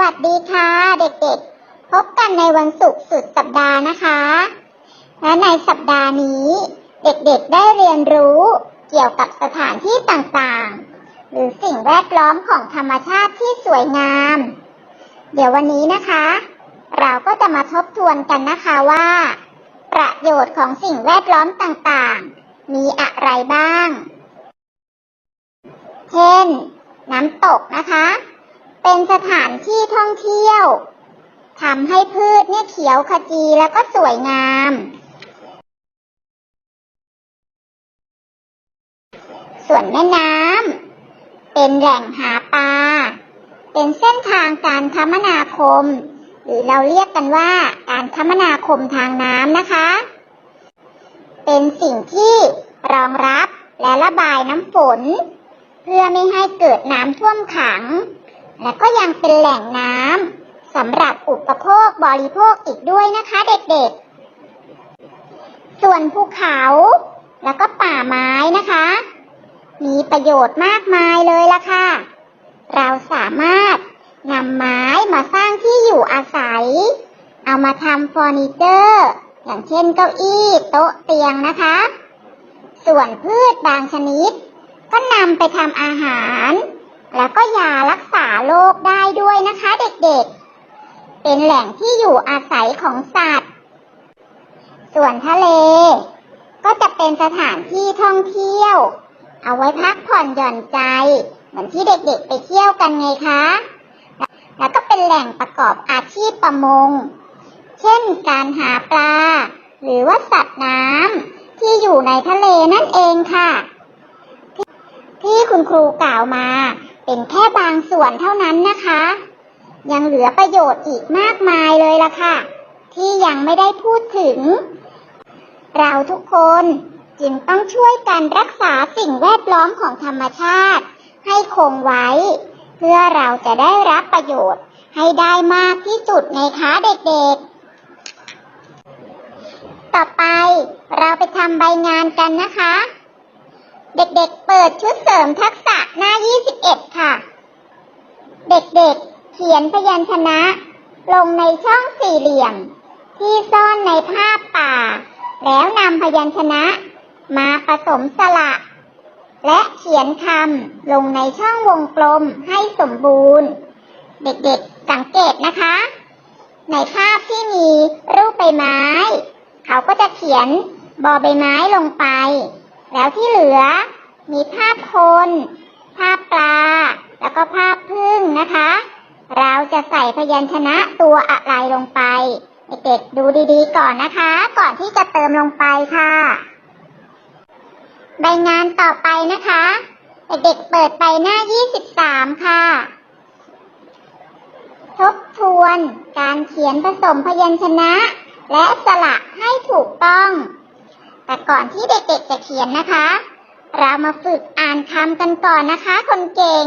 วัสดีค่ะ เด็กๆ พบกันในวันศุกร์สุดสัปดาห์นะคะ และในสัปดาห์นี้ เด็กๆได้เรียนรู้เกี่ยวกับสถานที่ต่างๆ หรือสิ่งแวดล้อมของธรรมชาติที่สวยงาม เดี๋ยววันนี้นะคะ เราก็จะมาทบทวนกันนะคะว่า ประโยชน์ของสิ่งแวดล้อมต่างๆ มีอะไรบ้าง เช่น น้ำตกนะคะ เป็นสถานที่ท่องเที่ยวทำให้พืชเนี่ยเขียวขจีแล้วก็สวยงาม ส่วนแม่น้ำเป็นแหล่งหาปลา เป็นเส้นทางการคมนาคม หรือเราเรียกกันว่าการคมนาคมทางน้ำนะคะ เป็นสิ่งที่รองรับและระบายน้ำฝน เพื่อไม่ให้เกิดน้ำท่วมขัง และก็ยังเป็นแหล่งน้ำสำหรับอุปโภคบริโภคอีกด้วยนะคะเด็กๆ ส่วนภูเขาแล้วก็ป่าไม้นะคะ มีประโยชน์มากมายเลยล่ะค่ะ เราสามารถนำไม้มาสร้างที่อยู่อาศัย เอามาทำเฟอร์นิเจอร์ อย่างเช่นเก้าอี้โต๊ะเตียงนะคะ ส่วนพืชบางชนิด ก็นำไปทำอาหาร แล้วก็ยารักษาโรคได้ด้วยนะคะเด็กๆ เป็นแหล่งที่อยู่อาศัยของสัตว์ ส่วนทะเล ก็จะเป็นสถานที่ท่องเที่ยว เอาไว้พักผ่อนหย่อนใจ เหมือนที่เด็กๆไปเที่ยวกันไงคะ แล้วก็เป็นแหล่งประกอบอาชีพประมง เช่นการหาปลา หรือว่าสัตว์น้ำที่อยู่ในทะเลนั่นเองค่ะ ที่คุณครูกล่าวมา เป็นแค่บางส่วนเท่านั้นนะคะ ยังเหลือประโยชน์อีกมากมายเลยล่ะค่ะ ที่ยังไม่ได้พูดถึง เราทุกคนจึงต้องช่วยกันรักษาสิ่งแวดล้อมของธรรมชาติ ให้คงไว้ เพื่อเราจะได้รับประโยชน์ให้ได้มากที่สุดในคะเด็กๆ ต่อไปเราไปทำใบงานกันนะคะ เด็กๆ เปิดชุดเสริมทักษะหน้า 21 ค่ะ เด็กๆ เขียนพยัญชนะ ลงในช่องสี่เหลี่ยม ที่ซ่อนในภาพป่า แล้วนำพยัญชนะ มาผสมสระ และเขียนคำลงในช่องวงกลมให้สมบูรณ์ เด็กๆ สังเกตนะคะ ในภาพที่มีรูปใบไม้ เขาก็จะเขียนบอใบไม้ลงไป แล้วที่เหลือมีภาพคน ภาพปลา แล้วก็ภาพพึ่งนะคะ เราจะใส่พยัญชนะตัวอะไรลงไปเด็กๆดูดีๆก่อนนะคะ ก่อนที่จะเติมลงไปค่ะ ใบงานต่อไปนะคะเด็กๆเปิดไปหน้า 23 ค่ะ ทบทวนการเขียนผสมพยัญชนะ และสระให้ถูกต้อง แต่ก่อนที่เด็กๆจะเขียนนะคะ เรามาฝึกอ่านคำกันก่อนนะคะ คนเก่ง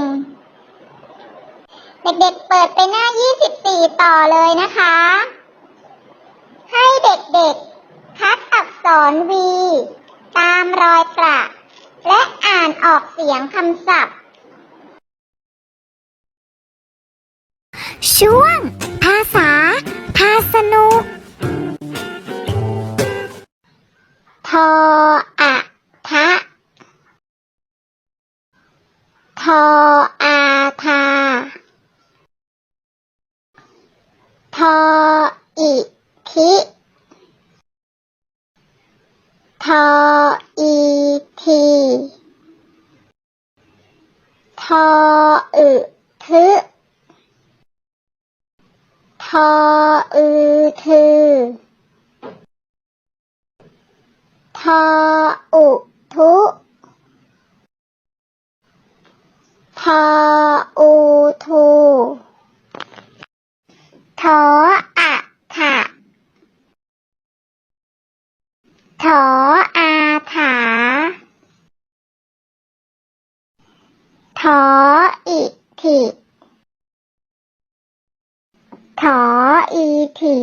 เด็กๆเปิดไปหน้า 24 ต่อเลยนะคะ ให้เด็กๆ คัดอักษร V ตามรอยประ และอ่านออกเสียงคำศัพท์ ช่วง ภาษา พาสนุ ทออะทะ ทออาทา ทออิทิทออีทีทออึทึทออือทือ ทออุทุทออูทูทออะถะทออาถาทออิถิทออีถี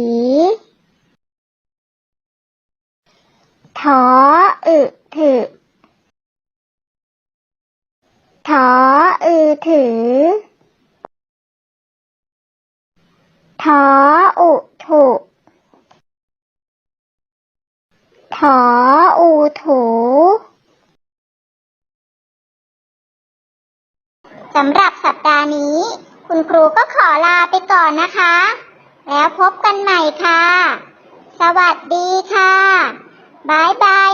ทออึถึทออือถือถออุถุถออูถูสำหรับสัปดาห์นี้ คุณครูก็ขอลาไปก่อนนะคะ แล้วพบกันใหม่ค่ะ สวัสดีค่ะ 拜拜。